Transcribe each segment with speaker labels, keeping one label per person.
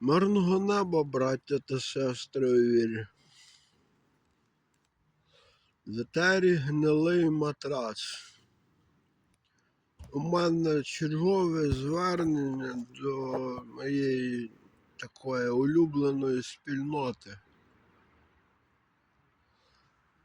Speaker 1: Мирного неба, браття та сестри у вірі. В етері гнилий матрац. У мене чергове звернення до моєї такої улюбленої спільноти.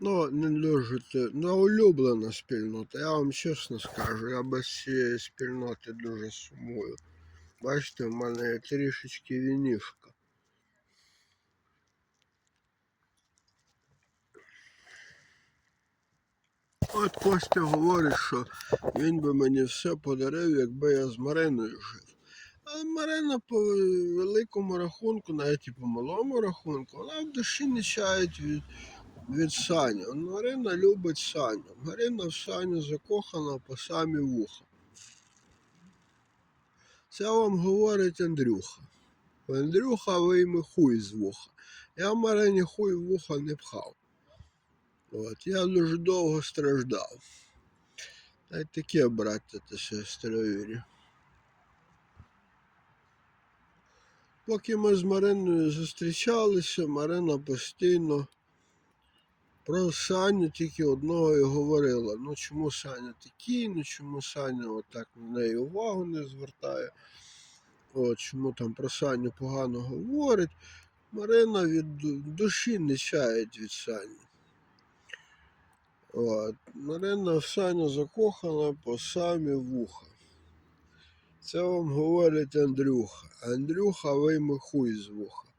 Speaker 1: Ну, не дуже ну, улюблена спільнота. Я вам чесно скажу, я без цієї спільноти дуже сумую. Бачите, в мене є трішечки вінішка. От Костя говорить, що він би мені все подарив, якби я з Мариною жив. А Марина по великому рахунку, навіть і по малому рахунку, вона в душі не чають від, від Сані. Марина любить Саню. Марина в Саню закохана по самі вуха. Це вам говорить Андрюха. Андрюха вийме хуй з вуха. Я Марині хуй в вуха не пхав. От, я дуже довго страждав. Та й таке, браття та сестри. Поки ми з Мариною зустрічалися, Марина постійно про Саню тільки одного і говорила. Ну чому Саня такий, ну чому Саня отак на неї увагу не звертає. От, чому там про Саню погано говорить. Марина від душі не чають від Сані. От. Марина в Саню закохана по самі вуха. Це вам говорить Андрюха. Андрюха вийме хуй з вуха.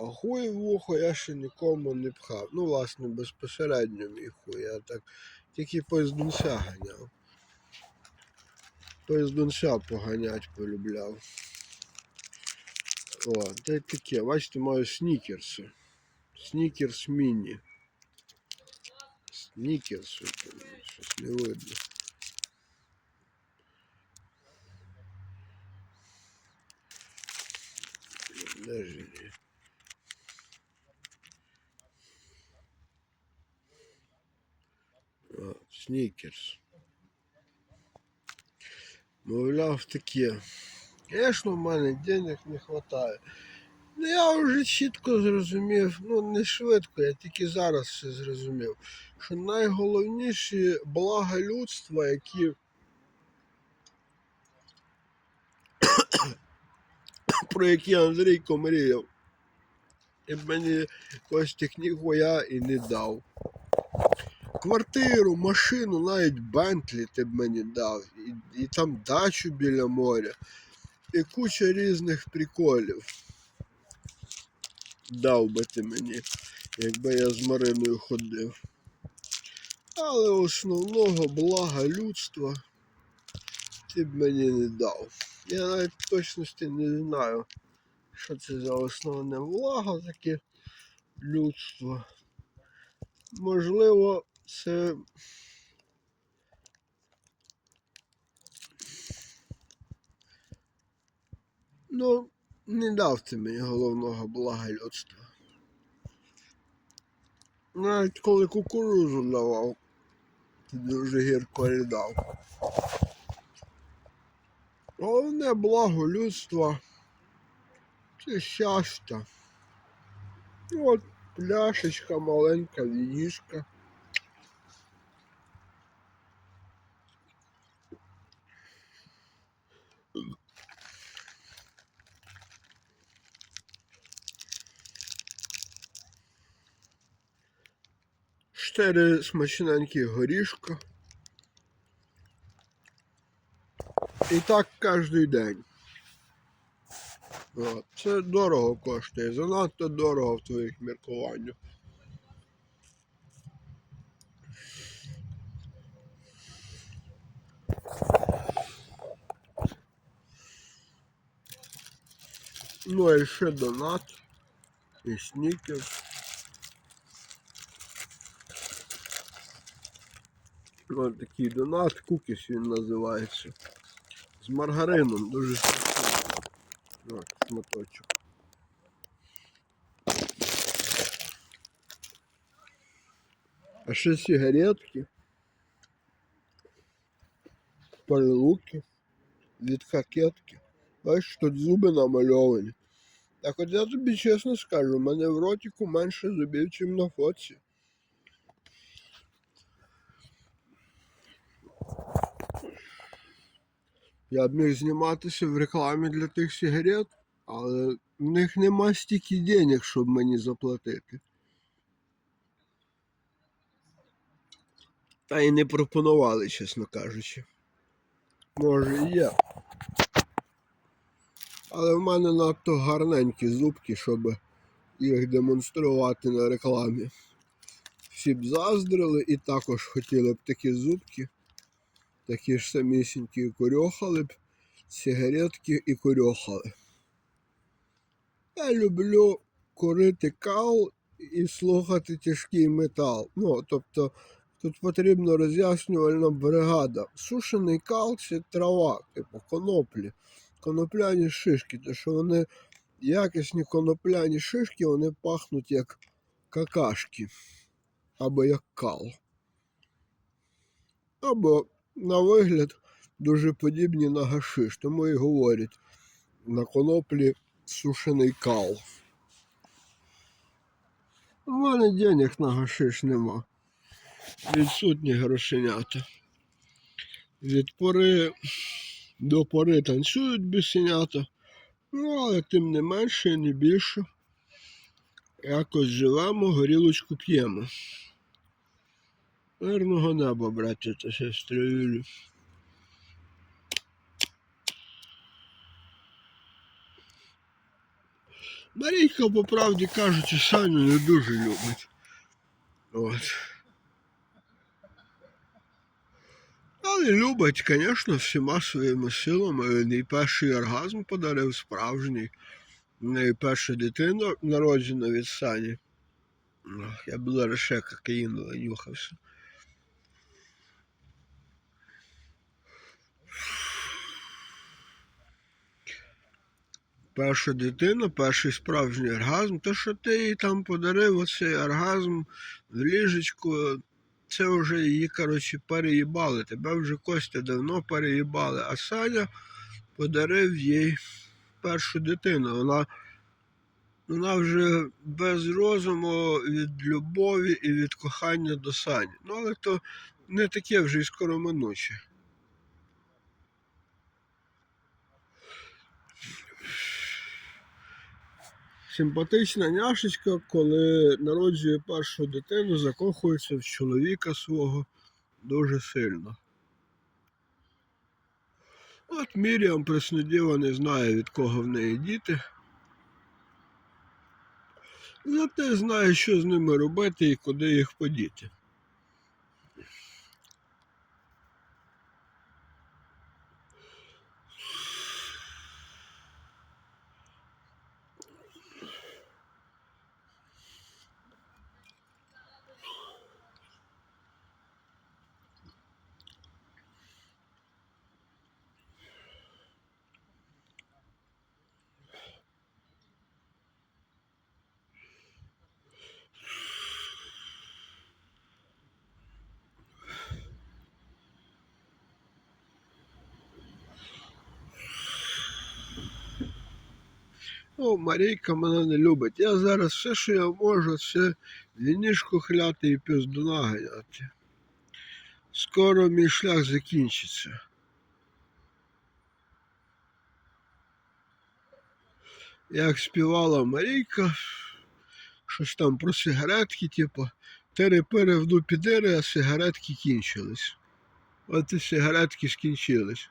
Speaker 1: А хуй в вухо я ще нікому не пхав. Ну, власне, безпосередньо мій хуй. Я так тільки поїздунця ганяв. Поїздунця поганять полюбляв. О, та й таке. Бачите, маю снікерси. Снікерс міні. Снікерс, щось не видно. Де ж вони? О, Снікерс. Мовляв, таке. Звісно, в мене денег не вистачає. Ну, я вже чітко зрозумів, ну не швидко, я тільки зараз все зрозумів, що найголовніші блага людства, які про які Андрійко мріяв, і мені Костік ніхуя і не дав. Квартиру, машину, навіть Бентлі ти б мені дав, і, і там дачу біля моря, і куча різних приколів. Дав би ти мені, якби я з Мариною ходив. Але основного блага людства ти б мені не дав. Я навіть в точності не знаю, що це за основне благо таке людство. Можливо, це. Ну, не дав ти мені головного блага людства. Навіть коли кукурузу давав, ти дуже гірко рідав. Головне благо людства це щастя. От пляшечка маленька, вінішка. Чотири смачненькі горішка. І так кожен день. От. Це дорого коштує, занадто дорого в твоїх міркуваннях. Ну і ще донат, і снікер. Ось такий донат, кукіс він називається. З маргарином дуже смачний. Ось шматочок. А ще сигаретки. Перелуки від кокетки. Бачиш, тут зуби намальовані. Так от я тобі чесно скажу, у мене в ротику менше зубів, ніж на фоці. Я б міг зніматися в рекламі для тих сигарет, але в них нема стільки денег, щоб мені заплатити. Та й не пропонували, чесно кажучи. Може і є. Але в мене надто гарненькі зубки, щоб їх демонструвати на рекламі. Всі б заздрили і також хотіли б такі зубки, такі ж самісінькі і курьохали б, сигаретки і курьохали. Я люблю курити кал і слухати тяжкий метал. Ну, тобто тут потрібна роз'яснювальна бригада. Сушений кал це трава, типу коноплі, конопляні шишки, то що вони якісні конопляні шишки, вони пахнуть як какашки або як кал. Або на вигляд дуже подібні на гашиш, тому і говорять на коноплі сушений кал. У мене денег на гашиш нема. Відсутні грошенята. Від пори до пори танцюють бісенята. Ну, але тим не менше і не більше. Якось живемо, горілочку п'ємо. Мирного неба, браття та сестри Юлі. Марійка, по правді кажучи, Саню не дуже любить. От. Але любить, звісно, всіма своїми силами. Він їй перший оргазм подарив справжній. У неї перша дитина народжена від Сані. Я б зараз ще кокаїну нанюхався. Перша дитина, перший справжній оргазм. То, що ти їй там подарив оцей оргазм в ліжечку, це вже її, коротше, переїбали. Тебе вже Костя давно переїбали, а Саня подарив їй першу дитину. Вона, вона вже без розуму від любові і від кохання до Сані. Ну, але то не таке вже й скороминуче. Симпатична няшечка, коли народжує першу дитину, закохується в чоловіка свого дуже сильно. От Міріам Преснодіва не знає, від кого в неї діти. Зате знає, що з ними робити і куди їх подіти. О, Марійка мене не любить. Я зараз все, що я можу, це вінішку хляти і піздуна ганяти. Скоро мій шлях закінчиться. Як співала Марійка, щось там про сигаретки, типу, тери-пери в дупі а сигаретки кінчились. От і сигаретки скінчились.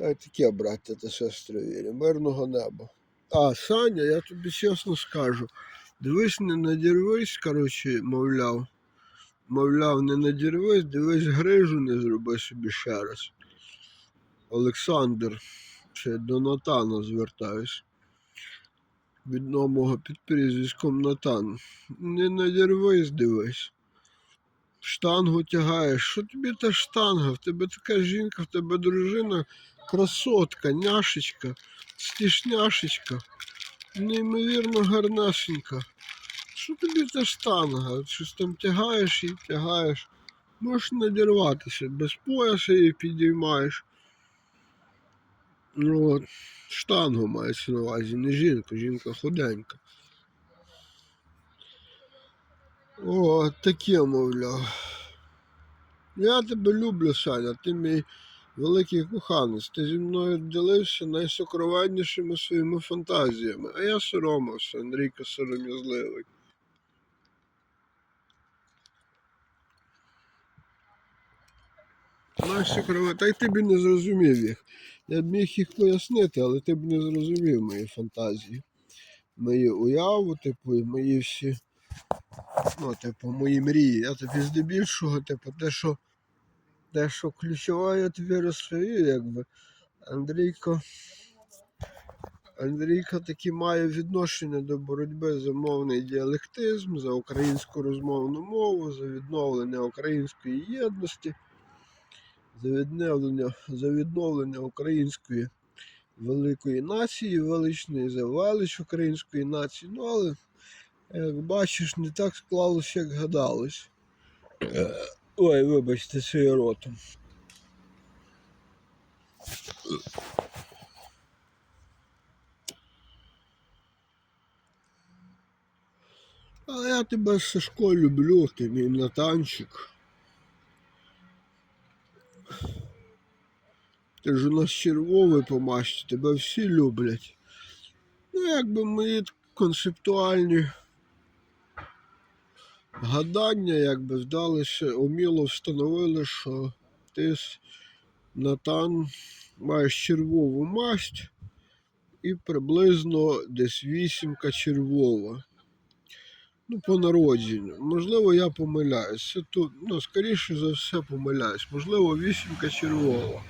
Speaker 1: Й таке, браття та сестри вірі, мирного неба. А, Саня, я тобі чесно скажу. Дивись, не надірвись, коротше, мовляв. Мовляв, не надірвись, дивись, грижу не зроби собі ще раз. Олександр, ще до Натана звертаюсь. Від нового під прізвиськом Натан. Не надірвись, дивись. Штангу тягаєш. Що тобі та штанга? В тебе така жінка, в тебе дружина, красотка, няшечка, стішняшечка, неймовірно гарнашенька. Що тобі та штанга? Щось там тягаєш і тягаєш. Можеш надірватися, без пояса її підіймаєш. Ну штангу мається на увазі, не жінка, жінка худенька. О, таке, мовляв. Я тебе люблю, Саня, ти мій великий коханець. Ти зі мною ділився найсокровеннішими своїми фантазіями, а я соромився, Андрійко сором'язливий. Найсокровен... Та й ти б не зрозумів їх. Я б міг їх пояснити, але ти б не зрозумів мої фантазії. Мої уяви, типу, і мої всі. Ну, типу, мої мрії. Я тобі здебільшого, типу, те, що те, що ключове, я тобі розповів, якби. Андрійко. Андрійко таки має відношення до боротьби за мовний діалектизм, за українську розмовну мову, за відновлення української єдності, за відновлення, за відновлення української великої нації, величної, за велич української нації. Ну, але, як бачиш, не так склалося, як гадалось. Ой, вибачте, це я ротом. Але я тебе Сашко люблю, ти мій натанчик. Ти ж у нас червовий по масті, тебе всі люблять. Ну, якби мої концептуальні гадання, якби вдалося, уміло встановили, що ти Натан маєш червову масть і приблизно десь вісімка червова. Ну, по народженню. Можливо, я помиляюсь. Це тут, ну, скоріше за все, помиляюсь. Можливо, вісімка червова.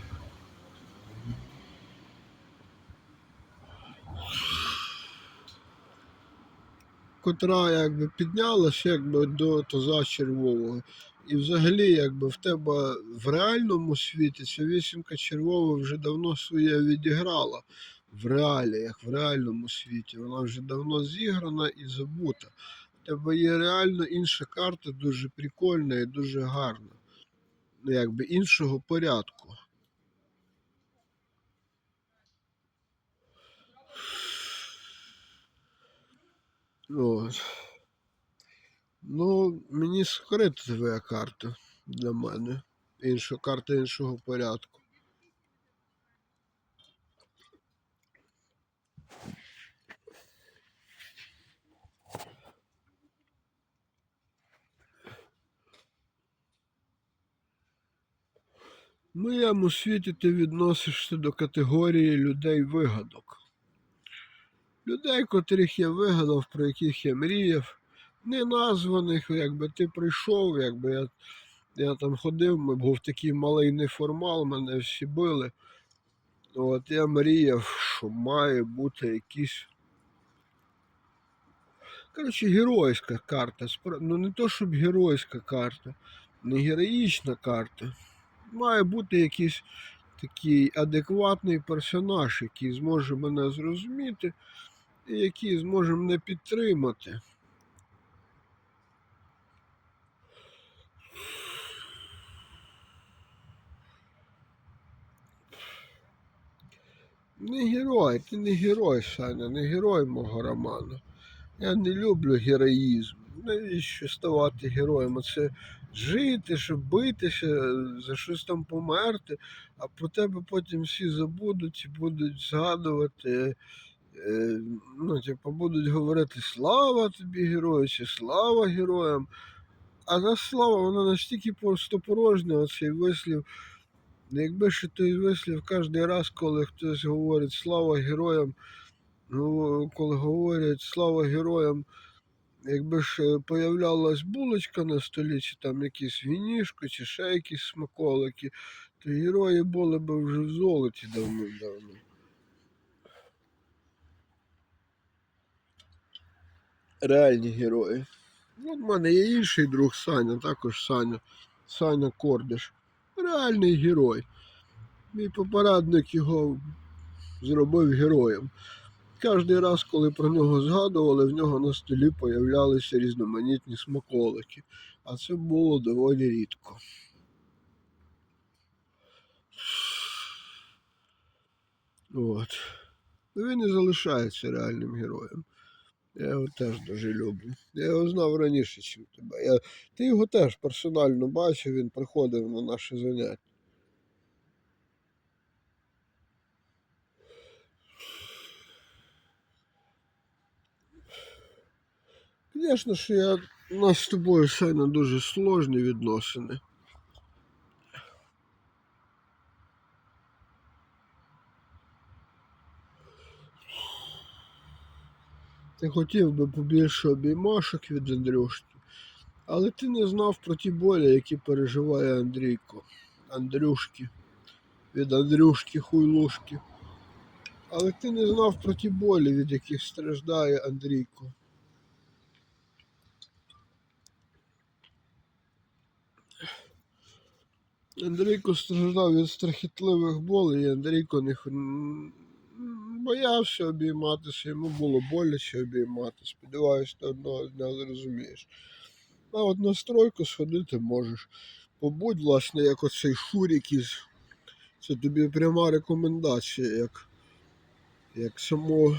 Speaker 1: Котра якби піднялася якби до тоза червового. І взагалі, якби в тебе в реальному світі ця вісімка червова вже давно своє відіграла в реаліях, в реальному світі. Вона вже давно зіграна і забута. В тебе є реально інша карта, дуже прикольна і дуже гарна. Ну, якби іншого порядку. От. Ну, мені скрита твоя карта для мене. Інша карта іншого порядку. В моєму світі ти відносишся до категорії людей вигадок. Людей, котрих я вигадав, про яких я мріяв, не названих, якби ти прийшов, якби я, я там ходив, ми був такий малий неформал, мене всі били. От я мріяв, що має бути якийсь. Коротше, геройська карта. Ну не то, щоб геройська карта, не героїчна карта. Має бути якийсь такий адекватний персонаж, який зможе мене зрозуміти і який зможе мене підтримати. Не герой, ти не герой, Саня, не герой мого роману. Я не люблю героїзм. Навіщо ставати героєм? Це жити, щоб битися, за щось там померти, а про тебе потім всі забудуть і будуть згадувати. Е, Ну, типу, будуть говорити слава тобі, герою, чи слава героям. А та слава, вона настільки просто порожня, оцей вислів. Ну, Якби ще той вислів кожен раз, коли хтось говорить слава героям, ну, коли говорять слава героям, якби ж появлялась булочка на столі, чи там якісь вінішко, чи ще якісь смаколики, то герої були б вже в золоті давним-давно. Реальні герої. Ну, в мене є інший друг Саня, також Саня. Саня Кордиш. Реальний герой. Мій попередник його зробив героєм. Кожний раз, коли про нього згадували, в нього на столі появлялися різноманітні смаколики, а це було доволі рідко. От. Ну, він і залишається реальним героєм. Я його теж дуже люблю. Я його знав раніше, ніж тебе. Я... Ти його теж персонально бачив, він приходив на наше заняття. Звісно, що я... у нас з тобою Саня, дуже сложні відносини. Ти хотів би побільше обіймашок від Андрюшки, але ти не знав про ті болі, які переживає Андрійко. Андрюшки. Від Андрюшки хуйлушки. Але ти не знав про ті болі, від яких страждає Андрійко. Андрійко страждав від страхітливих болей, і Андрійко не боявся обійматися, йому було боляче обіймати. Сподіваюсь, ти одного дня зрозумієш. А от на стройку сходити можеш. Побудь, власне, як оцей шурік із. Це тобі пряма рекомендація, як, як само,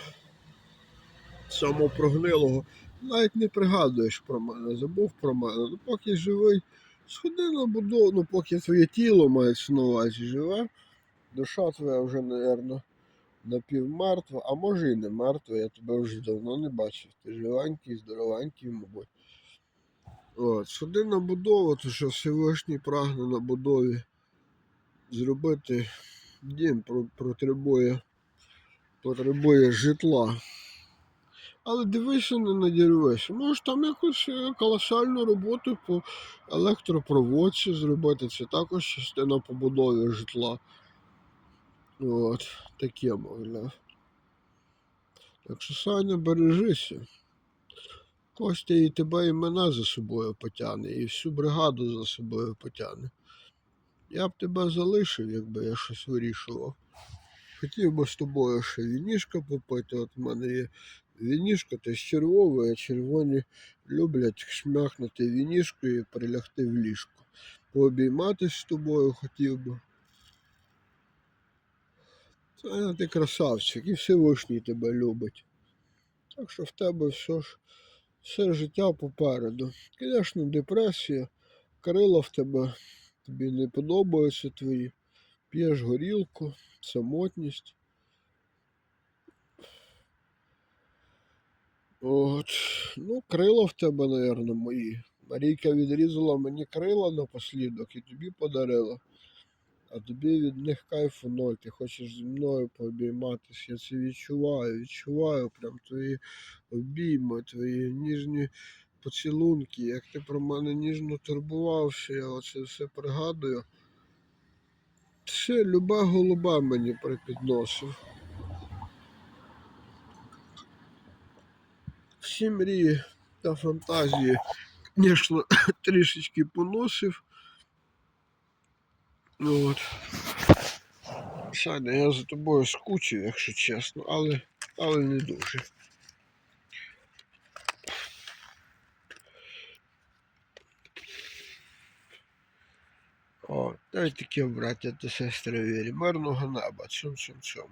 Speaker 1: самопрогнилого. Навіть не пригадуєш про мене, забув про мене. Ну, поки живий, сходи на будову, ну поки твоє тіло мається на увазі живе, душа твоя вже, мабуть, напівмертва, а може і не мертва, я тебе вже давно не бачив. Ти живенький, здоровенький, мабуть. От, сходи на то що Всевишній прагне на будові зробити дім потребує, потребує житла. Але дивися, не надірвися. Можеш там якусь е, колосальну роботу по електропроводці зробити. Це також частина побудови житла. От, таке, мовляв. Так що, Саня, бережися. Костя і тебе, і мене за собою потягне, і всю бригаду за собою потягне. Я б тебе залишив, якби я щось вирішував. Хотів би з тобою ще вінішка попити. От в мене є вінішка, то з червової, а червоні люблять шмяхнути вінішкою і прилягти в ліжко. Пообійматись з тобою хотів би. Це ти красавчик, і Всевишній тебе любить. Так що в тебе все ж все життя попереду. Звісно, депресія, крила в тебе, тобі не подобаються твої. П'єш горілку, самотність. От, ну, крила в тебе, напевно, мої. Марійка відрізала мені крила напослідок і тобі подарила. А тобі від них кайфу ноль. Ти хочеш зі мною пообійматися. Я це відчуваю, відчуваю прям твої обійми, твої ніжні поцілунки. Як ти про мене ніжно турбувався, я оце все пригадую. Все, люба голуба мені припідносив. Всі мрії та фантазії, звісно, трішечки поносив. Ну, От. Саня, я за тобою скучив, якщо чесно, але, але не дуже. О, дай таке, браття та сестри вірі. Мирного неба, цьом цьом цьом.